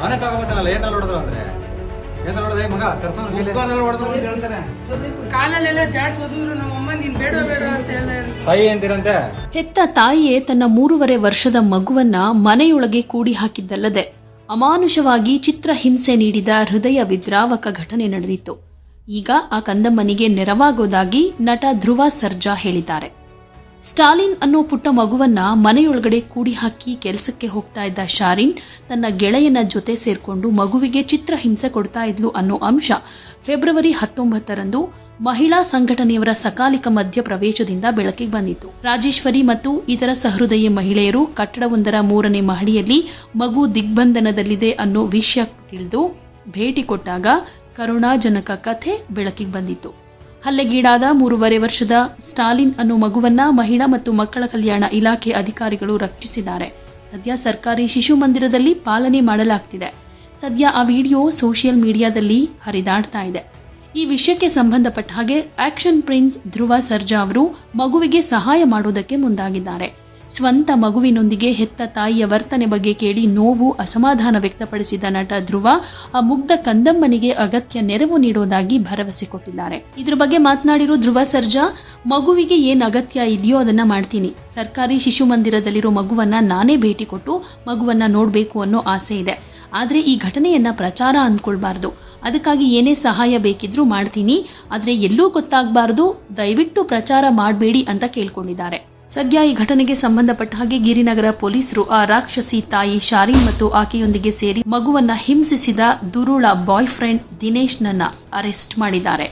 ಅವನೇ ತಗೋಬೇಕಲ್ಲ ಏನ್ರಲ್ಲಿ ಹೊಡೆದ್ರು ಅಂದ್ರೆ? ಏನ್ರಲ್ಲಿ ಹೊಡೆದ ಮಗ ತರ್ಸೋನ್ ಕೈಲಿ. ಹೇಳ್ತಾರೆ ಕಾಲಲ್ಲೆಲ್ಲ ಜಾಡ್ಸ್ ಓದಿದ್ರು ನಮ್ಮ ಅಮ್ಮ ನೀನ್ ಬೇಡ ಬೇಡ ಅಂತ ಹೇಳ ಅಂತೀರಂತೆ? ಹೆತ್ತ ತಾಯಿಯೇ ತನ್ನ ಮೂರುವರೆ ವರ್ಷದ ಮಗುವನ್ನ ಮನೆಯೊಳಗೆ ಕೂಡಿ ಹಾಕಿದ್ದಲ್ಲದೆ ಅಮಾನುಷವಾಗಿ ಚಿತ್ರಹಿಂಸೆ ನೀಡಿದ ಹೃದಯ ವಿದ್ರಾವಕ ಘಟನೆ ನಡೆದಿತ್ತು. ಈಗ ಆ ಕಂದಮ್ಮನಿಗೆ ನೆರವಾಗೋದಾಗಿ ನಟ ಧ್ರುವ ಸರ್ಜಾ ಹೇಳಿದ್ದಾರೆ. ಸ್ಟಾಲಿನ್ ಅನ್ನೋ ಪುಟ್ಟ ಮಗುವನ್ನ ಮನೆಯೊಳಗಡೆ ಕೂಡಿ ಹಾಕಿ ಕೆಲಸಕ್ಕೆ ಹೋಗ್ತಾ ಇದ್ದ ಶಾರಿನ್ ತನ್ನ ಗೆಳೆಯನ ಜೊತೆ ಸೇರ್ಕೊಂಡು ಮಗುವಿಗೆ ಚಿತ್ರ ಹಿಂಸೆ ಕೊಡ್ತಾ ಇದ್ಲು ಅನ್ನೋ ಅಂಶ ಫೆಬ್ರವರಿ ಹತ್ತೊಂಬತ್ತರಂದು ಮಹಿಳಾ ಸಂಘಟನೆಯವರ ಸಕಾಲಿಕ ಮಧ್ಯ ಪ್ರವೇಶದಿಂದ ಬೆಳಕಿಗೆ ಬಂದಿತ್ತು. ರಾಜೇಶ್ವರಿ ಮತ್ತು ಇತರ ಸಹೃದಯ ಮಹಿಳೆಯರು ಕಟ್ಟಡವೊಂದರ ಮೂರನೇ ಮಹಡಿಯಲ್ಲಿ ಮಗು ದಿಗ್ಬಂಧನದಲ್ಲಿದೆ ಅನ್ನೋ ವಿಷಯ ತಿಳಿದು ಭೇಟಿ ಕೊಟ್ಟಾಗ ಕರುಣಾಜನಕ ಕಥೆ ಬೆಳಕಿಗೆ ಬಂದಿತ್ತು. ಹಲ್ಲೆಗೀಡಾದ ಮೂರುವರೆ ವರ್ಷದ ಸ್ಟಾಲಿನ್ ಅನ್ನೋ ಮಗುವನ್ನ ಮಹಿಳಾ ಮತ್ತು ಮಕ್ಕಳ ಕಲ್ಯಾಣ ಇಲಾಖೆ ಅಧಿಕಾರಿಗಳು ರಕ್ಷಿಸಿದ್ದಾರೆ. ಸದ್ಯ ಸರ್ಕಾರಿ ಶಿಶು ಮಂದಿರದಲ್ಲಿ ಪಾಲನೆ ಮಾಡಲಾಗ್ತಿದೆ. ಸದ್ಯ ಆ ವಿಡಿಯೋ ಸೋಷಿಯಲ್ ಮೀಡಿಯಾದಲ್ಲಿ ಹರಿದಾಡ್ತಾ ಇದೆ. ಈ ವಿಷಯಕ್ಕೆ ಸಂಬಂಧಪಟ್ಟ ಹಾಗೆ ಆಕ್ಷನ್ ಪ್ರಿನ್ಸ್ ಧ್ರುವ ಸರ್ಜಾ ಅವರು ಮಗುವಿಗೆ ಸಹಾಯ ಮಾಡೋದಕ್ಕೆ ಮುಂದಾಗಿದ್ದಾರೆ. ಸ್ವಂತ ಮಗುವಿನೊಂದಿಗೆ ಹೆತ್ತ ತಾಯಿಯ ವರ್ತನೆ ಬಗ್ಗೆ ಕೇಳಿ ನೋವು, ಅಸಮಾಧಾನ ವ್ಯಕ್ತಪಡಿಸಿದ ನಟ ಧ್ರುವ, ಆ ಮುಗ್ಧ ಕಂದಮ್ಮನಿಗೆ ಅಗತ್ಯ ನೆರವು ನೀಡೋದಾಗಿ ಭರವಸೆ ಕೊಟ್ಟಿದ್ದಾರೆ. ಇದ್ರ ಬಗ್ಗೆ ಮಾತನಾಡಿರೋ ಧ್ರುವ ಸರ್ಜಾ, ಮಗುವಿಗೆ ಏನ್ ಅಗತ್ಯ ಇದೆಯೋ ಅದನ್ನ ಮಾಡ್ತೀನಿ. ಸರ್ಕಾರಿ ಶಿಶು ಮಂದಿರದಲ್ಲಿರೋ ಮಗುವನ್ನ ನಾನೇ ಭೇಟಿ ಕೊಟ್ಟು ಮಗುವನ್ನ ನೋಡಬೇಕು ಅನ್ನೋ ಆಸೆ ಇದೆ. ಆದ್ರೆ ಈ ಘಟನೆಯನ್ನ ಪ್ರಚಾರ ಅಂದ್ಕೊಳ್ಬಾರ್ದು. ಅದಕ್ಕಾಗಿ ಏನೇ ಸಹಾಯ ಬೇಕಿದ್ರೂ ಮಾಡ್ತೀನಿ. ಆದ್ರೆ ಎಲ್ಲೂ ಗೊತ್ತಾಗಬಾರ್ದು. ದಯವಿಟ್ಟು ಪ್ರಚಾರ ಮಾಡಬೇಡಿ ಅಂತ ಕೇಳ್ಕೊಂಡಿದ್ದಾರೆ. ಸದ್ಯ ಈ ಘಟನೆಗೆ ಸಂಬಂಧಪಟ್ಟ ಹಾಗೆ ಗಿರಿನಗರ ಪೊಲೀಸರು ಆ ರಾಕ್ಷಸಿ ತಾಯಿ ಶಾರೀನ್ ಮತ್ತು ಆಕೆಯೊಂದಿಗೆ ಸೇರಿ ಮಗುವನ್ನ ಹಿಂಸಿಸಿದ ದುರುಳ ಬಾಯ್ ಫ್ರೆಂಡ್ ದಿನೇಶ್ನನ್ನ ಅರೆಸ್ಟ್ ಮಾಡಿದ್ದಾರೆ.